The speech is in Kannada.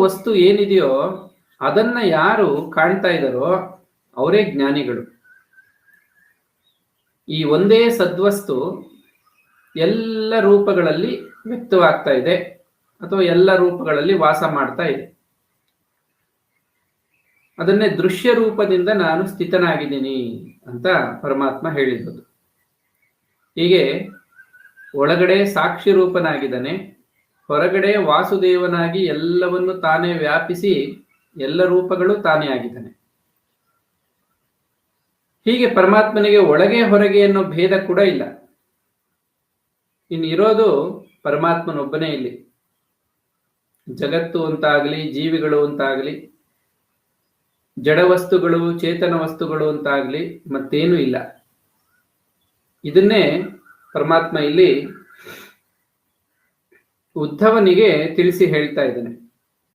ವಸ್ತು ಏನಿದೆಯೋ ಅದನ್ನ ಯಾರು ಕಾಣ್ತಾ ಇದ್ದಾರೋ ಅವರೇ ಜ್ಞಾನಿಗಳು. ಈ ಒಂದೇ ಸದ್ವಸ್ತು ಎಲ್ಲ ರೂಪಗಳಲ್ಲಿ ವ್ಯಕ್ತವಾಗ್ತಾ ಇದೆ ಅಥವಾ ಎಲ್ಲ ರೂಪಗಳಲ್ಲಿ ವಾಸ ಮಾಡ್ತಾ ಇದೆ. ಅದನ್ನೇ ದೃಶ್ಯ ರೂಪದಿಂದ ನಾನು ಸ್ಥಿತನಾಗಿದ್ದೀನಿ ಅಂತ ಪರಮಾತ್ಮ ಹೇಳಿದ್ದು. ಹೀಗೆ ಒಳಗಡೆ ಸಾಕ್ಷಿ ರೂಪನಾಗಿದ್ದಾನೆ ಹೊರಗಡೆ ವಾಸುದೇವನಾಗಿ ಎಲ್ಲವನ್ನು ತಾನೇ ವ್ಯಾಪಿಸಿ ಎಲ್ಲ ರೂಪಗಳು ತಾನೇ ಆಗಿದ್ದಾನೆ. ಹೀಗೆ ಪರಮಾತ್ಮನಿಗೆ ಒಳಗೆ ಹೊರಗೆ ಅನ್ನೋ ಭೇದ ಕೂಡ ಇಲ್ಲ. ಇನ್ನು ಇರೋದು ಪರಮಾತ್ಮನೊಬ್ಬನೇ ಇಲ್ಲಿ. ಜಗತ್ತು ಅಂತಾಗಲಿ, ಜೀವಿಗಳು ಅಂತಾಗಲಿ, ಜಡ ವಸ್ತುಗಳು, ಚೇತನ ವಸ್ತುಗಳು ಅಂತಾಗಲಿ ಮತ್ತೇನು ಇಲ್ಲ. ಇದನ್ನೇ ಪರಮಾತ್ಮ ಇಲ್ಲಿ ಉದ್ಧವನಿಗೆ ತಿಳಿಸಿ ಹೇಳ್ತಾ ಇದ್ದಾನೆ.